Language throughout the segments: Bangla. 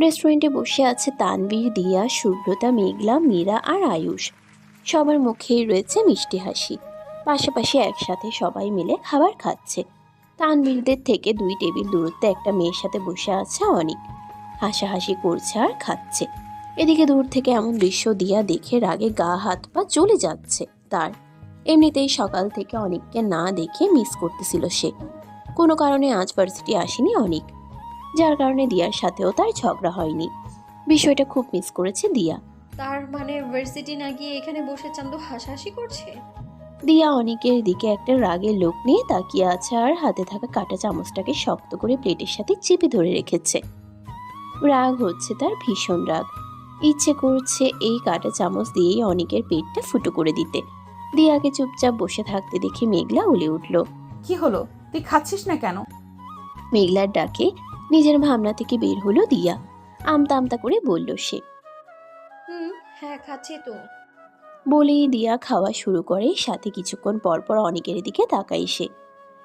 রেস্টুরেন্টে বসে আছে তানবীর দিয়া শুভ্রতা মেঘলা, মীরা আর আয়ুষ। সবার মুখেই রয়েছে মিষ্টি হাসি। পাশাপাশি একসাথে সবাই মিলে খাবার খাচ্ছে। তানবীরদের থেকে দুই টেবিল দূরত্বে একটা মেয়ের সাথে বসে আছে অনেক। হাসাহাসি করছে আর খাচ্ছে। এদিকে দূর থেকে এমন দৃশ্য দিয়া দেখে রাগে গা, হাত, পা চলে যাচ্ছে তার। এমনিতেই সকাল থেকে অনেককে না দেখে মিস করতেছিল সে। কোনো কারণে আজ ভার্সিটি আসেনি অনেক। যার কারণে দিয়ার সাথেও তার ঝগড়া হয়নি। বিষয়টা খুব মিস করেছে দিয়া। তার মানে ভার্সিটি না গিয়ে এখানে বসে চান্দু হাসাহাসি করছে? দিয়া অনেকের দিকে একটা রাগের লোক নিয়ে তাকিয়ে আছে আর হাতে থাকা কাঁটা চামচটাকে শক্ত করে প্লেটের সাথে চেপে ধরে রেখেছে। রাগ হচ্ছে তার ভীষণ রাগ। ইচ্ছে করছে এই কাঁটা চামচ দিয়েই অনেকের পেটটা ফুটো করে দিতে। দিয়াকে চুপচাপ বসে থাকতে দেখে মেঘলা উলে উঠল। কি হলো? তুই খাচ্ছিস না কেন? মেঘলার ডাকে নিজের ভাবনা থেকে বের হলো দিয়া। আমতা আমতা করে বলল সে। হুম হ্যাঁ খাচ্ছি তো। বলেই দিয়া খাওয়া শুরু করে সাথে কিছুক্ষণ পরপর অনেকের দিকে তাকাই সে।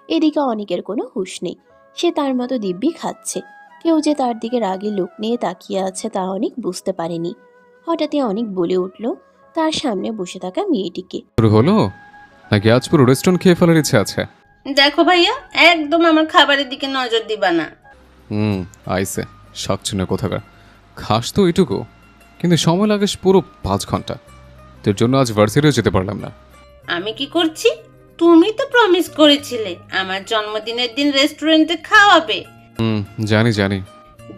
এদিকে অনেকের কোনো হুশ নেই। সে তার মতো দিব্যি খাচ্ছে। কেউ যে তার দিকে রাগে লোক নিয়ে তাকিয়ে আছে তা অনেক বুঝতে পারেনি। হঠাৎই অনেক বলে উঠল তার সামনে বসে থাকা মেয়েটিকে। শুরু হলো? নাকি আজ পুরো রেস্টুরেন্ট খেয়ে ফেলার ইচ্ছে আছে? দেখো ভাইয়া একদম আমার খাবারের দিকে নজর দিবা না। হুম আইসে। শাকচুনে কোথাকার। খাস তো এইটুকু। কিন্তু সময় লাগে পুরো পাঁচ ঘণ্টা। তোর জন্য আজ ভার্সিটিও যেতে পারলাম না। আমি কি করছি? তুমি তো প্রমিস করেছিলে আমার জন্মদিনের দিন রেস্টুরেন্টে খাওয়াবে। হুম জানি জানি।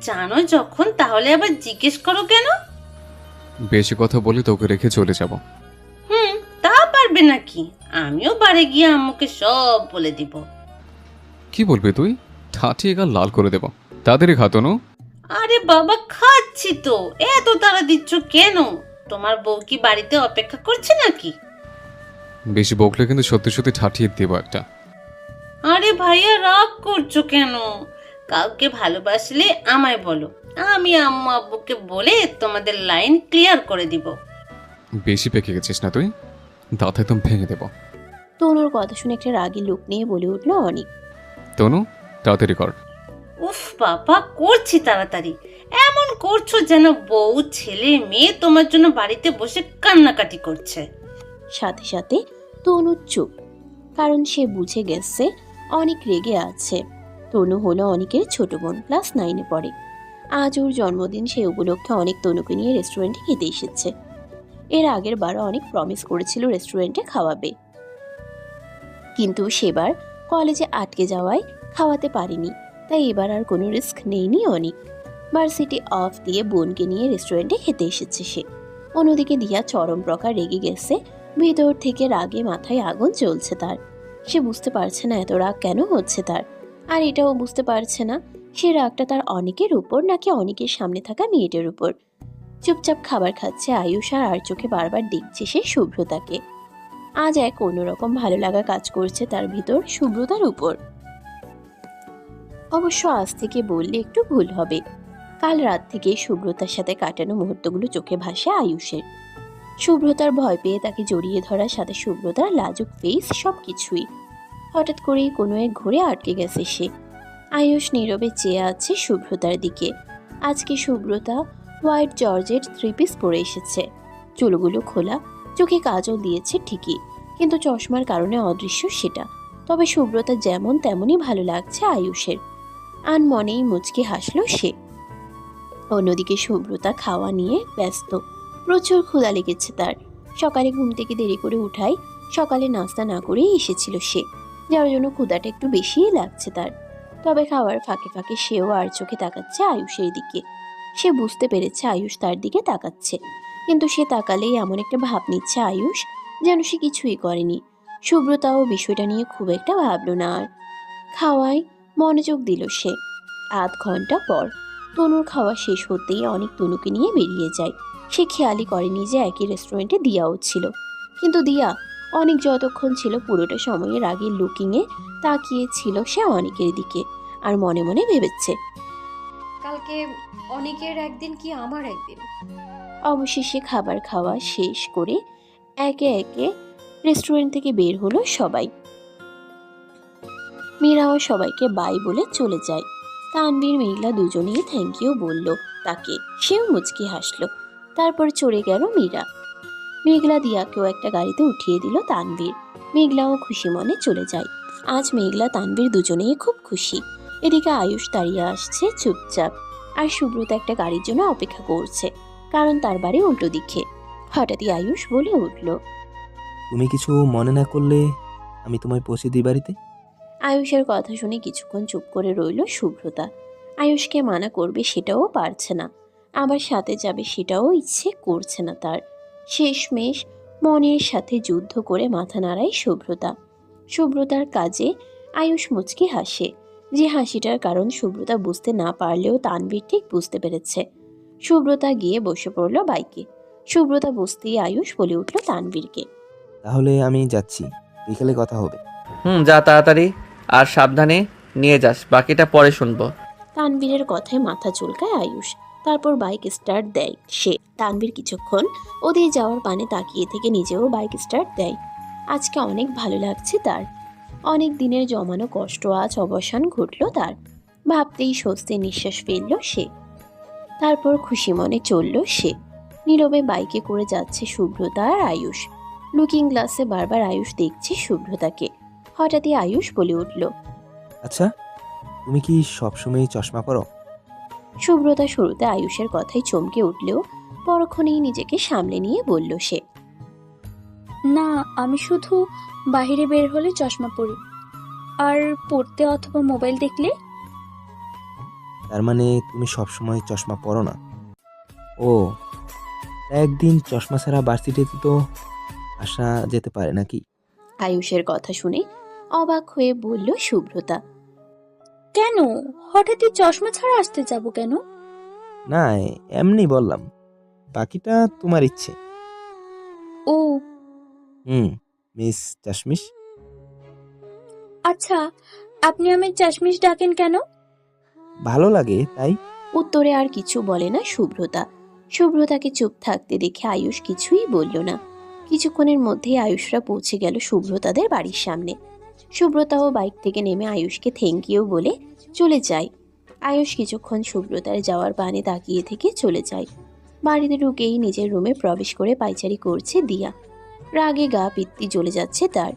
জানো যখন তাহলে আবার জিজ্ঞেস করো কেন? বেশি কথা বলে তোকে রেখে চলে যাব। হুম তা পারবে নাকি? আমিও বাড়ি গিয়ে আম্মুকে সব বলে দিব। কি বলবি তুই? ঠাঠিয়ে গাল লাল করে দেব। তাদেরই খাতনু? আরে বাবা খাচ্ছি তো। এত তারা দিচ্ছ কেন? তোমার বউ কি বাড়িতে অপেক্ষা করছে নাকি? বেশি বকলে কিন্তু সত্যি সত্যি ঠাঠিয়ে দেবো একটা। আরে ভাইয়া রাগ করছ কেন? কাউকে ভালোবাসলে আমায় বলো। আমি আম্মু আব্বুকে বলে তোমাদের লাইন ক্লিয়ার করে দিব। বেশি পেকে গেছিস না তুই? দাঁত একদম ভেঙে দেব। তনুর কথা শুনে একটা রাগী লোক নিয়ে বলে উঠল অনেক। তনু তাড়াতাড়ি কর। উফ বাবা, করছি তাড়াতাড়ি। এমন করছ যেন বউ, ছেলে, মেয়ে তোমার জন্য বাড়িতে বসে কান্নাকাটি করছে। সাথে সাথে তনু চুপ, কারণ সে বুঝে গেছে অনেক রেগে আছে। তনু হলো অনেকের ছোট বোন, ক্লাস নাইনে পড়ে। আজ ওর জন্মদিন, সে উপলক্ষে অনেক তনুকে নিয়ে রেস্টুরেন্টে খেতে এসেছে। এর আগের বারও অনেক প্রমিস করেছিল রেস্টুরেন্টে খাওয়াবে। কিন্তু সেবার কলেজে আটকে যাওয়ায় খাওয়াতে পারেনি। তাই এবার আর কোনো রিস্ক নেয়নি অনেক। ভার্সিটি অফ দিয়ে বোনকে নিয়ে রেস্টুরেন্টে খেতে এসেছে সে। অন্যদিকে দিয়া চরম প্রকার রেগে গেছে। ভেতর থেকে রাগে মাথায় আগুন জ্বলছে তার। সে বুঝতে পারছে না এত রাগ কেন হচ্ছে তার। আর এটাও বুঝতে পারছে না, সে রাগটা তার অনেকের উপর নাকি অনেকের সামনে থাকা মেয়েটার উপর। চুপচাপ খাবার খাচ্ছে আয়ুষ আর আর চোখে বারবার দেখছে সে শুভ্রতাকে। আজ এক অন্যরকম ভালো লাগা কাজ করছে তার ভিতর শুভ্রতার উপর। অবশ্য আজ থেকে বললে একটু ভুল হবে। কাল রাত থেকে শুভ্রতার সাথে কাটানো মুহূর্তগুলো চোখে ভাসে আয়ুষের। শুভ্রতার ভয় পেয়ে তাকে জড়িয়ে ধরার সাথে শুভ্রতার লাজুক ফেস সব কিছুই হঠাৎ করেই কোনো এক ঘুরে আটকে গেছে সে। আয়ুষ নীরবে চেয়ে আছে শুভ্রতার দিকে। আজকে শুভ্রতা হোয়াইট জর্জের থ্রি পিস পরে এসেছে। চুলগুলো খোলা, চোখে কাজল দিয়েছে ঠিকই, কিন্তু চশমার কারণে অদৃশ্য সেটা। তবে শুভ্রতা যেমন তেমনই ভালো লাগছে আয়ুষের। আন মনেই মুচকি হাসলো সে। অন্যদিকে শুভ্রতা খাওয়া নিয়ে ব্যস্ত। প্রচুর ক্ষুধা লেগেছে তার। সকালে ঘুম থেকে দেরি করে উঠাই সকালে নাস্তা না করেই এসেছিল সে, যার জন্য ক্ষুধাটা একটু বেশিই লাগছে তার। তবে খাওয়ার ফাঁকে ফাঁকে সেও আর চোখে তাকাচ্ছে আয়ুষের দিকে। সে বুঝতে পেরেছে আয়ুষ তার দিকে তাকাচ্ছে। কিন্তু সে তাকালেই এমন একটা ভাব নিচ্ছে আয়ুষ, যেন সে কিছুই করেনি। শুভ্রতাও বিষয়টা নিয়ে খুব একটা ভাবলো না আর। খাওয়ায় মনোযোগ দিল সে। আধ ঘণ্টা পর তনুর খাওয়া শেষ হতেই অনেক তনুকে নিয়ে বেরিয়ে যায়। সে খেয়ালই করেনি যে একই রেস্টুরেন্টে দিয়াও ছিল। কিন্তু দিয়া অনেক যতক্ষণ ছিল পুরোটা সময়ের আগে লুকিংয়ে তাকিয়ে ছিল সে অনেকের দিকে আর মনে মনে ভেবেছে। কালকে অনেকের একদিন কি আমার একদিন? অবশেষে খাবার খাওয়া শেষ করে একে একে রেস্টুরেন্ট থেকে বের হলো সবাই। মীরাও সবাইকে বাই বলে চলে যায়। তানবীর, মেঘলা দুজনেই থ্যাংক ইউ বলল। তাকে সেও মুচকি হাসলো। তারপর চড়ে গেল মীরা। মেঘলা দিয়াকেও একটা গাড়িতে উঠিয়ে দিল তানবীর। মেঘলাও খুশি মনে চলে যায়। আজ মেঘলা, তানবীর দুজনেই খুব খুশি। এদিকে আয়ুষ দাঁড়িয়ে আসছে চুপচাপ। আর সুব্রত একটা গাড়ির জন্য অপেক্ষা করছে, কারণ তার বাড়ি উল্টো দিকে। হঠাৎই আয়ুষ বলে উঠল, তুমি কিছু মনে না করলে আমি তোমায় পৌঁছে দিই বাড়িতে? আয়ুষের কথা শুনে কিছুক্ষণ চুপ করে রইল শুভ্রতা আয়ুষকে মানা করবে সেটাও পারছে না। আবার সাথে যাবে সেটাও ইচ্ছে করছে না তার। শেষমেশ মনের সাথে যুদ্ধ করে মাথা নাড়ায় শুভ্রতা শুভ্রতার কাজে আয়ুষ মুচকি হাসে। যে হাসিটার কারণ শুভ্রতা বুঝতে না পারলেও তানবীর ঠিক বুঝতে পেরেছে। শুভ্রতা গিয়ে বসে পড়ল বাইকে। শুভ্রতা বসতেই আয়ুষ বলে উঠল তানবীরকে তাহলে আমি যাচ্ছি। বিকেলে কথা হবে। হুম যা তাড়াতাড়ি। আর সাবধানে নিয়ে যাস, বাকিটা পরে শুনব। তানবীরের কথায় মাথা চুলকায় আয়ুষ। তারপর বাইক স্টার্ট দেয় সে। তানবীর কিছুক্ষণ ওদের যাওয়ার পানে তাকিয়ে থেকে নিজেও বাইক স্টার্ট দেয়। আজকে অনেক ভালো লাগছে তার। অনেক দিনের জমানো কষ্ট আজ অবসান ঘটল তার। ভাবতেই স্বস্তির নিঃশ্বাস ফেলল সে। তারপর খুশি মনে চলল সে। নীরবে বাইকে করে যাচ্ছে শুভ্রতা আর আয়ুষ। লুকিং গ্লাসে বারবার আয়ুষ দেখছে শুভ্রতাকে হঠাৎই আয়ুষ বলে উঠল আচ্ছা তুমি কি সবসময় চশমা পরো? শুভ্রতা শুরুতে আয়ুষের কথাই চমকে উঠলেও পরক্ষণেই নিজেকে সামলে নিয়ে বলল সে না আমি শুধু বাইরে বের হলে চশমা পরি। আর পড়তে অথবা মোবাইল দেখলে? তার মানে তুমি সবসময় চশমা পরো না? ও একদিন চশমা ছাড়া ভার্সিটিতে তো আসা যেতে পারে নাকি? আয়ুষের কথা শুনে অবাক হয়ে বলল শুভ্রতা কেন? হঠাৎই চশমা ছাড়া আসতে যাব কেন? না এমনি বললাম। বাকিটা তোমার ইচ্ছে। ও। হুম মিস চাশমিশ? আচ্ছা আপনি আমার চাশমিশ ডাকেন কেন? ভালো লাগে তাই। উত্তরে আর কিছু বলে না শুভ্রতা শুভ্রতাকে চুপ থাকতে দেখে আয়ুষ কিছুই বলল না। কিছুক্ষণের মধ্যেই আয়ুষরা পৌঁছে গেল শুভ্রতাদের বাড়ির সামনে। শুভ্রতাও বাইক থেকে নেমে আয়ুষকে থ্যাংক ইউ বলে চলে যায়। আয়ুষ কিছুক্ষণ শুভ্রতার যাওয়ার পানে তাকিয়ে থেকে চলে যায়। বাড়িতে ঢুকেই নিজের রুমে প্রবেশ করে পাইচারি করছে দিয়া। রাগে গা পিত্তি জ্বলে যাচ্ছে তার।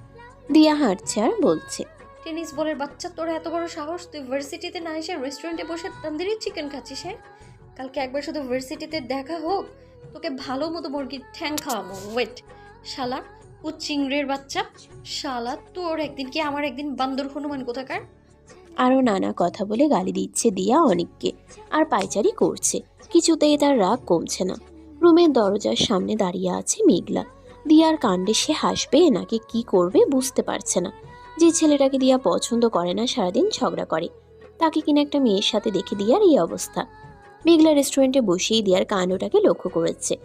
দিয়া হাঁটছে আর বলছে, টেনিস বলের বাচ্চা, তোর এত বড় সাহস, তুই ভার্সিটিতে না এসে রেস্টুরেন্টে বসে তান্দুরি চিকেন খাচ্ছিস হ্যাঁ? কালকে একবার শুধু ভার্সিটিতে দেখা হোক, তোকে ভালো মতো মুরগির ঠ্যাং খাওয়াবো ওয়েট শালা। ও চিংড়ের বাচ্চা? শালা, তোর একদিন কি আমার একদিন বান্দর হনুমান কোথাকার? আরও নানা কথা বলে গালি দিচ্ছে দিয়া অনেককে, আর পাইচারি করছে। কিছুতেই তার রাগ কমছে না। রুমের দরজার সামনে দাঁড়িয়ে আছে মেঘলা। দিয়ার কাণ্ডে সে হাসবে, নাকি কি করবে বুঝতে পারছে না। যে ছেলেটাকে দিয়া পছন্দ করে না, সারাদিন ঝগড়া করে। তাকে কিনা একটা মেয়ের সাথে দেখে দিয়ার এই অবস্থা। মেঘলা রেস্টুরেন্টে বসেই দিয়ার কাণ্ডটাকে লক্ষ্য করেছে।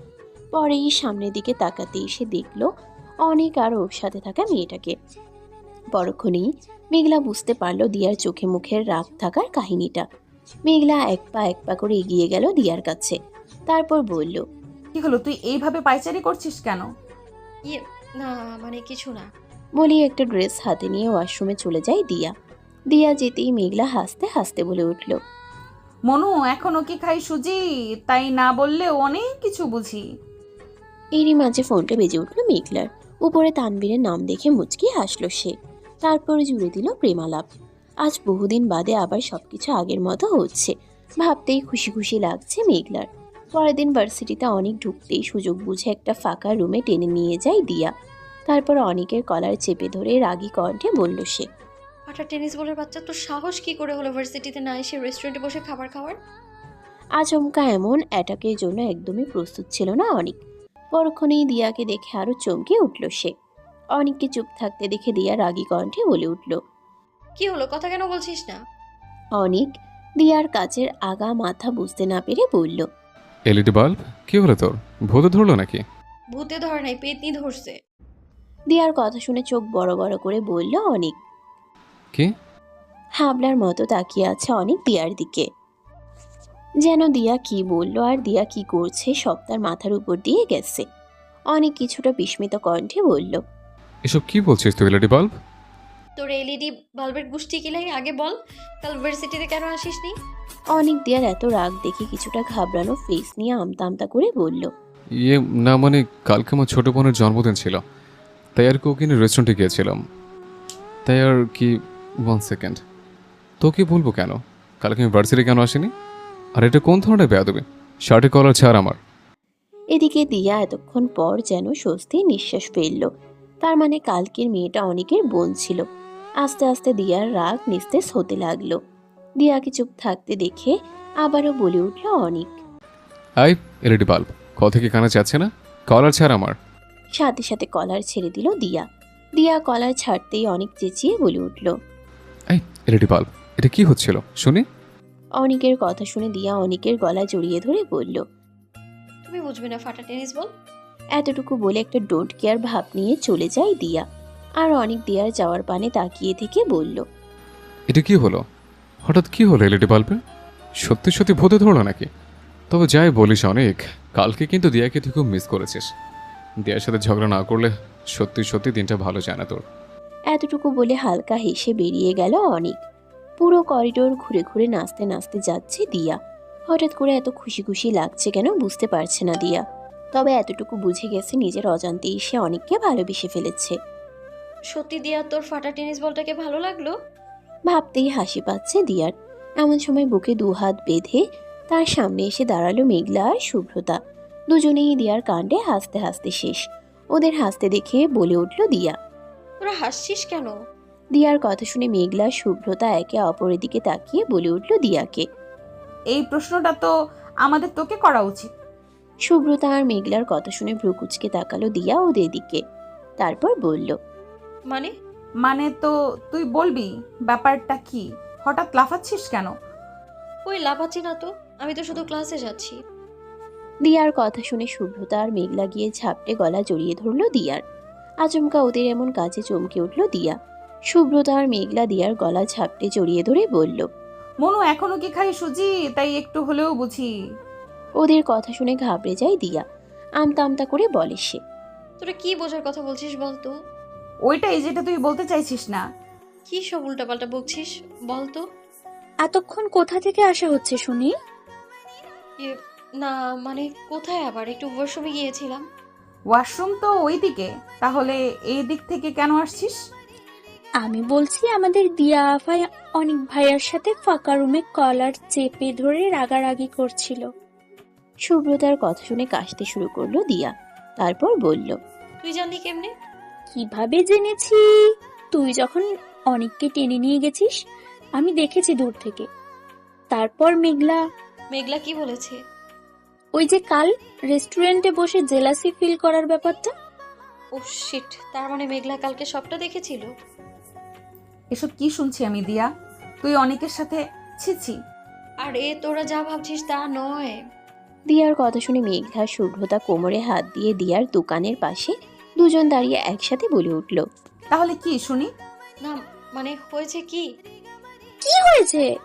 পরেই সামনের দিকে তাকাতে এসে দেখল অনেক আর ওর সাথে থাকা মেয়েটাকে। পরক্ষণেই মেঘলা বুঝতে পারল দিয়ার চোখে মুখের রাগ থাকার কাহিনীটা। মেঘলা এক পা এক পা করে এগিয়ে গেল দিয়ার কাছে। তারপর বলল কি হলো? তুই এইভাবে পাইচারি করছিস কেন? ইয়ে না মানে কিছু না। বলি একটা ড্রেস হাতে নিয়ে ওয়াশরুমে চলে যায় দিয়া। দিয়া যেতেই মেঘলা হাসতে হাসতে বলে উঠল মনু এখনও কি খাই সুজি? তাই না বললেও অনেক কিছু বুঝি। এরই মাঝে ফোনটা বেজে উঠল মেঘলার। উপরে তানবীরের নাম দেখে মুচকি হাসলো সে। তারপরে জুড়ে দিল প্রেমালাপ। আজ বহুদিন বাদে আবার সবকিছু আগের মতো হচ্ছে। ভাবতেই খুশি খুশি লাগছে মেঘলার। পরের দিন ভার্সিটিতে অনেক ঢুকতেই সুযোগ বুঝে একটা ফাঁকা রুমে টেনে নিয়ে যায় দিয়া। তারপর অনেকের কলার চেপে ধরে রাগী কণ্ঠে বলল সে হঠাৎ টেনিস বলের বাচ্চা তো সাহস কি করে হলো ভার্সিটিতে না এসে রেস্টুরেন্টে বসে খাবার খাওয়ার? আচমকা এমন অ্যাটাকের জন্য একদমই প্রস্তুত ছিল না অনিক। পরক্ষণেই দিয়াকে দেখে আরও চমকে উঠল সে। অনিককে চুপ থাকতে দেখে দিয়া রাগী কণ্ঠে বলে উঠল কি হলো? কথা কেন বলছিস না? অনিক দিয়ার কাচের আগা মাথা বুঝতে না পেরে বলল এলইডি বাল্ব? কি হলো তোর? ভূতে ধরলো নাকি? ভূতে ধর নাই পেতনি ধরছে। দিয়ার কথা শুনে চোখ বড় বড় করে বলল অনিক কি? হাবলার মতো তাকিয়ে আছে অনেক দিয়ার দিকে। যেন দিয়া কি বলল আর দিয়া কি করছে সব তার মাথার উপর দিয়ে গেছে। অনেক কিছুটা বিস্মিত কণ্ঠে বলল এসব কি বলছিস তুই এলইডি বাল্ব? তোর এলইডি বাল্বের গুষ্টি কি লাগে আগে বল কাল ভার্সিটিতে কেন আসিসনি? অনেক দিয়ার এত রাগ দেখে কিছুটা ঘাবড়ানো ফেস নিয়ে আমতা আমতা করে বলল ইয়ে না মানে কালকে আমার ছোটো বোনের জন্মদিন ছিল তাই আর কি ওকে রেস্টুরেন্টে গিয়েছিলাম। তাই আর কি ওয়ান সেকেন্ড তোকে বলব কেন? কালকে আমি ভার্সিটি কেন আসিনি? আর এটা কোন ধরনের বেয়াদবি? শার্টে কলার ছাড় আমার। এদিকে দিয়া এতক্ষণ পর যেন স্বস্তি নিঃশ্বাস ফেলল। তার মানে কালকের মেয়েটা অনেকের বোন ছিল। আস্তে আস্তে দিয়ার রাগ নিস্তেজ হতে লাগল। দিয়াকে চুপ থাকতে দেখে আবারও বলে উঠল অনেক। আই এলইডি বাল্ব। কথা কি কানে যাচ্ছে না? কলার ছাড় আমার। সাথে সাথে কলার ছেড়ে দিল দিয়া। দিয়া কলার ছাড়তেই অনেক চেঁচিয়ে বলে উঠল এই এলইডি বাল্ব। এটা কি হচ্ছিল? শুনি। অনিকের কথা শুনে দিয়া অনিকের গলা জড়িয়ে ধরে বলল তুমি বুঝবে না ফাটা টেনিস বল। এতটুকু বলে একটা ডোন্ট কেয়ার ভাব নিয়ে চলে যায় দিয়া। আর অনেক দিয়ার যাওয়ার পানে তাকিয়ে থেকে বলল এটা কি হলো? হঠাৎ কি হলো এলইডি বাল্বে সত্যি সত্যি ভূতে ধরলো নাকি? তবে যাই বলিস অনেক কালকে কিন্তু দিয়াকে তুই খুব মিস করেছিস। দিয়ার সাথে ঝগড়া না করলে সত্যি সত্যি দিনটা ভালো যায় না তোর। এতটুকু বলে হালকা হেসে বেরিয়ে গেল অনেক। পুরো করিডোর ঘুরে ঘুরে নাচতে নাচতে যাচ্ছে দিয়া। হঠাৎ করে এত খুশি খুশি লাগছে কেন বুঝতে পারছে না দিয়া। তবে এতটুকু বুঝে গেছে নিজের অজান্তেই সে অনেককে ভালোবেসে ফেলেছে। সত্যি দিয়া তোর ফাটা টেনিস বলটাকে ভালো লাগল? ভাবতেই হাসি পাচ্ছে দিয়ার। এমন সময় বুকে দু হাত বেঁধে তার সামনে এসে দাঁড়াল মেঘলা আর শুভ্রতা। দুজনেই দিয়ার কাণ্ডে হাসতে হাসতে শেষ। ওদের হাসতে দেখে বলে উঠল দিয়া। তোরা হাসছিস কেন? দিয়ার কথা শুনে মেঘলা শুভ্রতা একে অপরের দিকে তাকিয়ে বলে উঠল দিয়াকে। এই প্রশ্নটা তো আমাদের তোকে করা উচিত। শুভ্রতা আর মেঘলার কথা শুনে ভ্রুকুচকে তাকালো দিয়া ওদের দিকে। তারপর বলল মানে? মানে তো তুই বলবি ব্যাপারটা কি? হঠাৎ লাফাচ্ছিস কেন? ওই লাফাচ্ছি না তো আমি তো শুধু ক্লাসে যাচ্ছি। দিয়ার কথা শুনে শুভ্রতা আর মেঘলা গিয়ে ঝাপটে গলা জড়িয়ে ধরল দিয়ার। আচমকা ওদের এমন কাজে চমকে উঠল দিয়া। শুভ্রতা আর মেঘলা দিয়ার গলা ঝাপটে জড়িয়ে ধরে বলল মনু এখনও কি খাই সুজি? তাই একটু হলেও বুঝি। ওদের কথা শুনে ঘাবড়ে যায় দিয়া। আমতা আমতা করে বলে সে তোরা কি বোঝার কথা বলছিস বলতো? ওইটাই যেটা তুই বলতে চাইছিস না। কি সব উল্টাপাল্টা বকছিস বলতো? এতক্ষণ কোথা থেকে আসা হচ্ছে শুনি? ইয়ে, না মানে কোথায় আবার? একটু ওয়াশরুমে গিয়েছিলাম। ওয়াশরুম তো ওইদিকে। তাহলে এই দিক থেকে কেন আসছিস? আমি বলছি আমাদের দিয়া আফাই অনেক ভাইয়ার সাথে ফাঁকা রুমে কলার চেপে ধরে রাগারাগি করছিল। শুভ্রতার কথা শুনে কাশতে শুরু করল দিয়া। তারপর বলল তুই জানলি কেমনে? কীভাবে জেনেছি? তুই যখন অনেককে টেনে নিয়ে গেছিস আমি দেখেছি দূর থেকে। তারপর মেঘলা মেঘলা কি বলেছে? ওই যে কাল রেস্টুরেন্টে বসে জেলাসি ফিল করার ব্যাপারটা। ও শিট তার মানে মেঘলা কালকে সবটা দেখেছিল? এসব কি শুনছি আমি দিয়া? তুই অনেকের সাথে ছিছি আর এ তোরা যা ভাবছিস তা নয়। দিয়ার কথা শুনে মেঘলা শুভ্রতা কোমরে হাত দিয়ে দিয়ার দোকানের পাশে দুজন দাঁড়িয়ে একসাথে বলে উঠল। তাহলে কি শুনি? না মানে হয়েছে কি? কি হয়েছে?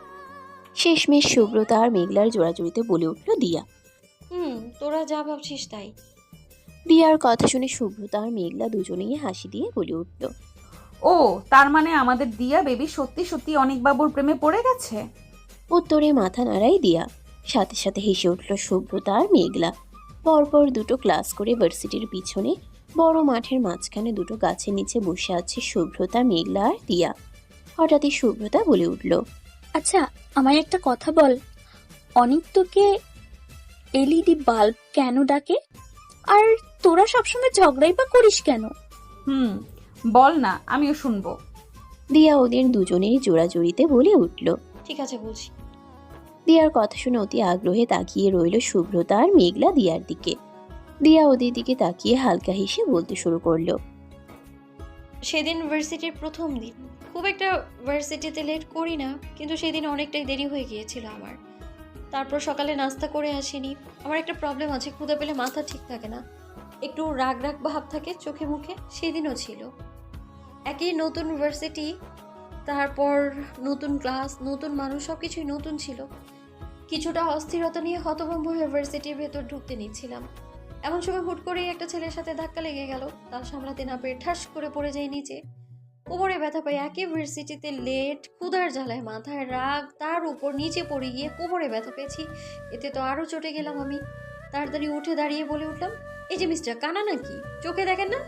শেষমেশ শুভ্রতা আর মেঘলার জোড়াজুড়িতে বলে উঠল দিয়া। হুম তোরা যা ভাবছিস তাই। দিয়ার কথা শুনে শুভ্রতা আর মেঘলা দুজনেই হাসি দিয়ে বলে উঠল। ও তার মানে আমাদের দিয়া বেবি সত্যি সত্যি অনেক বাবুর প্রেমে পড়ে গেছে? উত্তরে মাথা নাড়াই দিয়া। সাথে সাথে হেসে উঠল শুভ্রতা আর মেঘলা। পরপর দুটো ক্লাস করে ভার্সিটির পিছনে বড় মাঠের মাঝখানে দুটো গাছের নিচে বসে আছে শুভ্রতা মেঘলা আর দিয়া। হঠাৎই শুভ্রতা বলে উঠল আচ্ছা আমায় একটা কথা বল। অনেক তোকে এলইডি বাল্ব কেন ডাকে? আর তোরা সবসময় ঝগড়াই বা করিস কেন? হুম বল না আমিও শুনব। দিয়া ওদের দুজনেই জোড়াজুড়িতে বলে উঠল। ঠিক আছে বলছি। দিয়ার কথা শুনে অতি আগ্রহে তাকিয়ে রইল শুভ্রতা আর মেঘলা দিয়ার দিকে। দিয়া ওদের দিকে তাকিয়ে হালকা হেসে বলতে শুরু করল সেদিন ভার্সিটির প্রথম দিন। খুব একটা ভার্সিটিতে লেট করি না কিন্তু সেদিন অনেকটাই দেরি হয়ে গিয়েছিল আমার। তারপর সকালে নাস্তা করে আসিনি। আমার একটা প্রবলেম আছে ক্ষুদা পেলে মাথা ঠিক থাকে না। একটু রাগ রাগ ভাব থাকে চোখে মুখে, সেদিনও ছিল। একই নতুন ভার্সিটি তারপর নতুন ক্লাস নতুন মানুষ সব কিছুই নতুন ছিল। কিছুটা অস্থিরতা নিয়ে হতভম্ব ইউনিভার্সিটির ভেতর ঢুকতে নিচ্ছিলাম। এমন সময় হুট করেই একটা ছেলের সাথে ধাক্কা লেগে গেল। তা সামলাতে না পেরে ঠাস করে পড়ে যায় নিচে। কোমরে ব্যথা পাই একই ভার্সিটিতে লেট, ক্ষুধার জ্বালায় মাথায় রাগ, তার উপর নিচে পড়ে গিয়ে কোমরে ব্যথা পেয়েছি। এতে তো আরও চটে গেলাম আমি। তাড়াতাড়ি উঠে দাঁড়িয়ে বলে উঠলাম এই যে মিস্টার কানা নাকি? চোখে দেখেন না?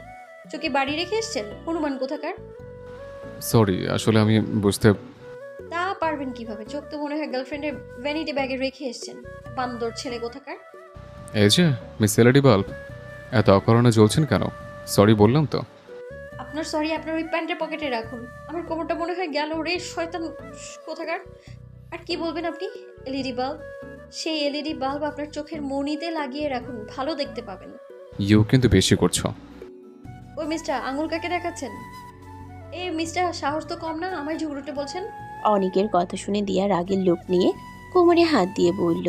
চোখে বাড়ি রেখে এসছেন? হনুমান কোথাকার? সরি আসলে আমি বুঝতে তা পারবেন কীভাবে? চোখ তো মনে হয় গার্লফ্রেন্ডের ভ্যানিটি ব্যাগে রেখে এসছেন। বান্দর ছেলে কোথাকার? এই যে মিস এলইডি বাল্ব এত অকারণে জ্বলছেন কেন? সরি বললাম তো। আপনার সরি আপনার ওই প্যান্টের পকেটে রাখুন। আমার কোমরটা মনে হয় গেল রে শয়তান কোথাকার? আর কি বলবেন আপনি? এলইডি বাল্ব সেই এলইডি বাল্ব আপনার চোখের মনিতে লাগিয়ে রাখুন ভালো দেখতে পাবেন। ইউ কিন্তু বেশি করছ। ওই মিস্টার আঙুল কাকে দেখাচ্ছেন? এ মিস্টার সাহস তো কম না আমায় ঝুগড়ুটে বলছেন? অনেকের কথা শুনে দিয়া রাগের লোক নিয়ে কোমরে হাত দিয়ে বলল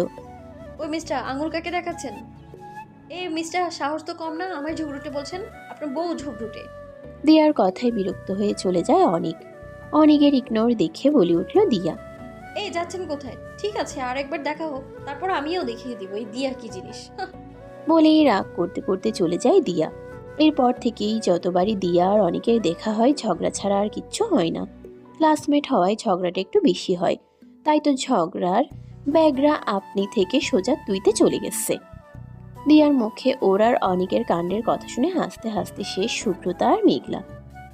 ওই মিস্টার আঙুল কাকে দেখাচ্ছেন? এ মিস্টার সাহস তো কম না আমায় ঝুগড়ুটে বলছেন? আপনার বউ ঝুগড়ুটে দিয়ার কথায় বিরক্ত হয়ে চলে যায় অনেক। অনেকের ইগনোর দেখে বলে উঠল দিয়া এই যাচ্ছেন কোথায়? ঠিক আছে আর একবার দেখা হোক তারপর আমিও দেখিয়ে দিব এই দিয়া কি জিনিস। বলেই রাগ করতে করতে চলে যায় দিয়া। এরপর থেকেই যতবারই দিয়া আর অনেকের দেখা হয় ঝগড়া ছাড়া আর কিচ্ছু হয় না। ক্লাসমেট হওয়ায় ঝগড়াটা একটু বেশি হয়। তাই তো ঝগড়ার ব্যাগরা আপনি থেকে সোজা তুইতে চলে গেছে। দিয়ার মুখে ওর আর অনেকের কাণ্ডের কথা শুনে হাসতে হাসতে শেষ শুভ্রতা আর মেঘলা।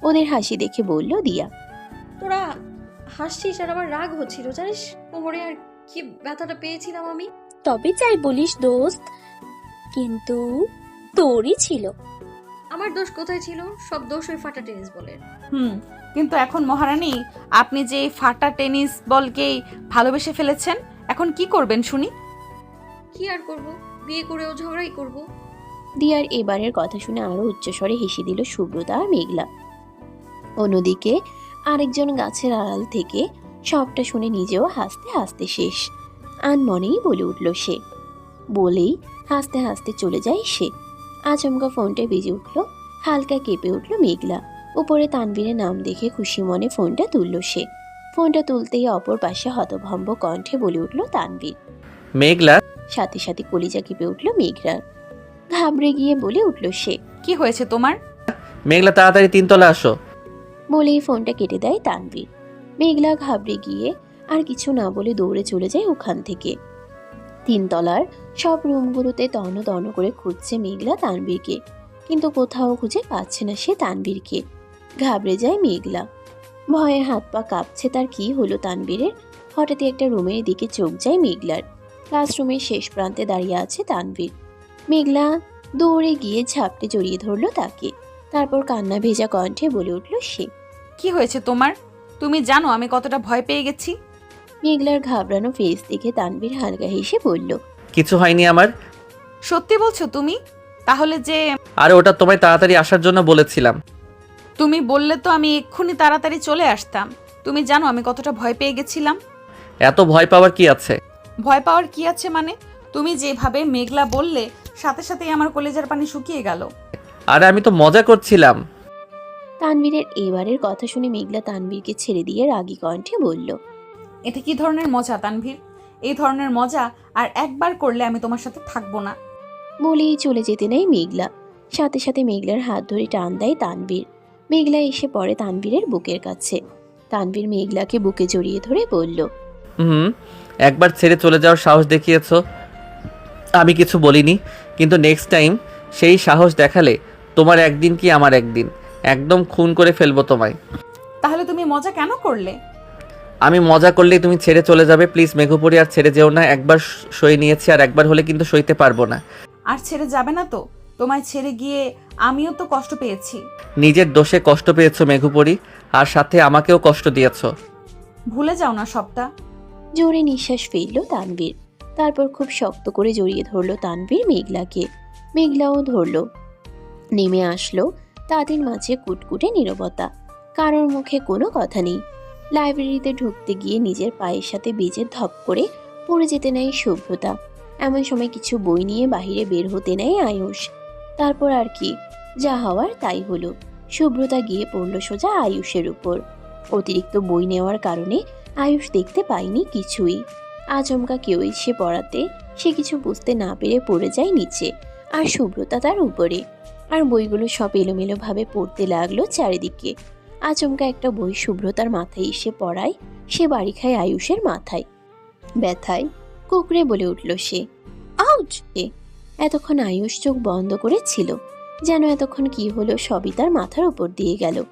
ওদের হাসি দেখে বলল দিয়া তোরা হাসছিস আর আমার রাগ হচ্ছিল জানিস? কোমরে আর কি ব্যথাটা পেয়েছিলাম আমি? তবে যাই বলিস দোস্ত কিন্তু তোরই ছিল। আমার দোষ কোথায় ছিল? সব দোষ ওই ফাটা টেনিস বলে হুম কিন্তু এখন মহারানী আপনি যে এই ফাটা টেনিস বলকেই ভালোবেসে ফেলেছেন এখন কি করবেন শুনি? কি আর করব? বিয়ে করেও ঝগড়াই করব। দিয়ার এবারের কথা শুনে আরও উচ্চস্বরে হেসে দিল সুব্রতা আর মেঘলা। অন্যদিকে আরেকজন গাছের আড়াল থেকে সবটা শুনে নিজেও হাসতে হাসতে শেষ। আনমনেই বলে উঠল সে। বলেই হাসতে হাসতে চলে যায় সে। আচমকা ফোনটা বেজে উঠল হালকা কেঁপে উঠল মেঘলা। উপরে তানবীরের নাম দেখে খুশি মনে ফোনটা তুলল সে। ফোনটা তুলতেই অপর পাশে হতভম্ব কণ্ঠে বলে উঠল তানবীর মেঘলা? সাথে সাথে কলিজা কেঁপে উঠল মেঘরার ঘাবড়ে গিয়ে বলে উঠল সে কি হয়েছে তোমার? মেঘলা তাড়াতাড়ি তিনতলা আসো। বলেই ফোনটা কেটে দেয় তানভীর। মেঘলা ঘাবড়ে গিয়ে আর কিছু না বলে দৌড়ে চলে যায় ওখান থেকে। তিনতলার সব রুমগুলোতে তন্ন তন্ন করে খুঁজছে মেঘলা তানবীরকে কিন্তু কোথাও খুঁজে পাচ্ছে না সে তানবীরকে ঘাবড়ে যায় মেঘলা। ভয়ে হাত পা কাঁপছে তার কি হলো তানভীরের? হঠাৎই একটা রুমের দিকে চোখ যায় মেঘলার। ক্লাসরুমের শেষ প্রান্তে দাঁড়িয়ে আছে তানবীর মেঘলা দৌড়ে গিয়ে ঝাপটে জড়িয়ে ধরলো তাকে। তারপর কান্না ভেজা কণ্ঠে বলে উঠল সে কি হয়েছে তোমার? তুমি জানো আমি কতটা ভয় পেয়ে গেছি? মেঘলার ঘাবড়ানো ফেস দেখে তানবীর হালকা হেসে বলল কিছু হয়নি আমার। সত্যি বলছো তুমি? তাহলে যে আরে ওটা তোমায় তাড়াতাড়ি আসার জন্য বলেছিলাম। তুমি বললে তো আমি এক্ষুনি তাড়াতাড়ি চলে আসতাম। তুমি জানো আমি কতটা ভয় পেয়ে গেছিলাম। এত ভয় পাওয়ার কি আছে? ভয় পাওয়ার কি আছে মানে? তুমি যেভাবে মেঘলা বললে সাথে সাথেই আমার কলেজের পানি শুকিয়ে গেল। আরে আমি তো মজা করছিলাম। তানভীরের এবারের কথা শুনে মেঘলা তানভীরকে ছেড়ে দিয়ে রাগী কণ্ঠে বলল এটা কি ধরনের মজা তানভীর? এই ধরনের মজা আর একবার করলে আমি তোমার সাথে থাকব না। বলেই চলে যেতে নেয় মেঘলা। সাথে সাথে মেঘলার হাত ধরে টান দেয় তানবীর মেঘলা এসে পড়ে তানবীরের বুকের কাছে। তানবীর মেঘলাকে বুকে জড়িয়ে ধরে বলল হুম একবার ছেড়ে চলে যাওয়ার সাহস দেখিয়েছো? আমি কিছু বলিনি কিন্তু নেক্সট টাইম সেই সাহস দেখালে তোমার একদিন কি আমার একদিন? একদম খুন করে ফেলব তোমায়। তাহলে তুমি মজা কেন করলে? আমি মজা করলেই তুমি ছেড়ে চলে যাবে। প্লিজ মেঘুপুরি আর ছেড়ে যেও না। একবার সই নিয়েছি আর একবার হলে কিন্তু সইতে পারব না। আর ছেড়ে যাবে না তো? তোমায় ছেড়ে গিয়ে আমিও তো কষ্ট পেয়েছি। নিজের দোষে কষ্ট পেয়েছ মেঘুপুরি আর সাথে আমাকেও কষ্ট দিয়েছ। ভুলে যাও না সবটা। জোরে নিঃশ্বাস ফেলল তানভীর। তারপর খুব শক্ত করে জড়িয়ে ধরলো তানভীর মেঘলাকে। মেঘলাও ধরলো। নেমে আসলো তাদের মাঝে কুটকুটে নীরবতা। কারোর মুখে কোনো কথা নেই। লাইব্রেরিতে ঢুকতে গিয়ে নিজের পায়ের সাথে বেজে ধপ করে পড়ে যেতে নেয় শুভ্রতা এমন সময় কিছু বই নিয়ে বাইরে বের হতে নেয় আয়ুষ। তারপর আর কি, যা হওয়ার তাই হলো। শুভ্রতা গিয়ে পড়ল সোজা আয়ুষের উপর। অতিরিক্ত বই নেওয়ার কারণে আয়ুষ দেখতে পায়নি কিছুই। আচমকা কেউ এসে পড়াতে, সে কিছু বুঝতে না পেরে পড়ে যায় নিচে আর শুভ্রতা তার উপরে। আর বইগুলো সব এলোমেলোভাবে পড়তে লাগল চারিদিকে। আচমকা একটা বই শুভ্রতার মাথায় এসে পড়ায় সে বাড়ি খায় আয়ুষের মাথায়। ব্যথায় কুকরে বলে উঠল সে। আউচ! এতক্ষণ আয়ুষ চোখ বন্ধ করেছিল যেন এতক্ষণ কি হলো সবই তার মাথার উপর দিয়ে গেল।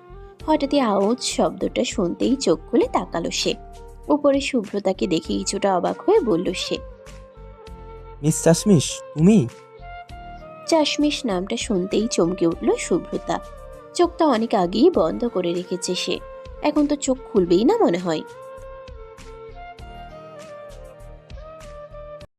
হঠাৎই আউজ শব্দটা শুনতেই চোখ খুলে তাকালো সে। উপরে শুভ্রতাকে দেখে কিছুটা অবাক হয়ে বলল সে মিস চাশমিশ তুমি? চাশমিশ নামটা শুনতেই চমকে উঠল শুভ্রতা চোখটা অনেক আগেই বন্ধ করে রেখেছে সে। এখন তো চোখ খুলবেই না মনে হয়।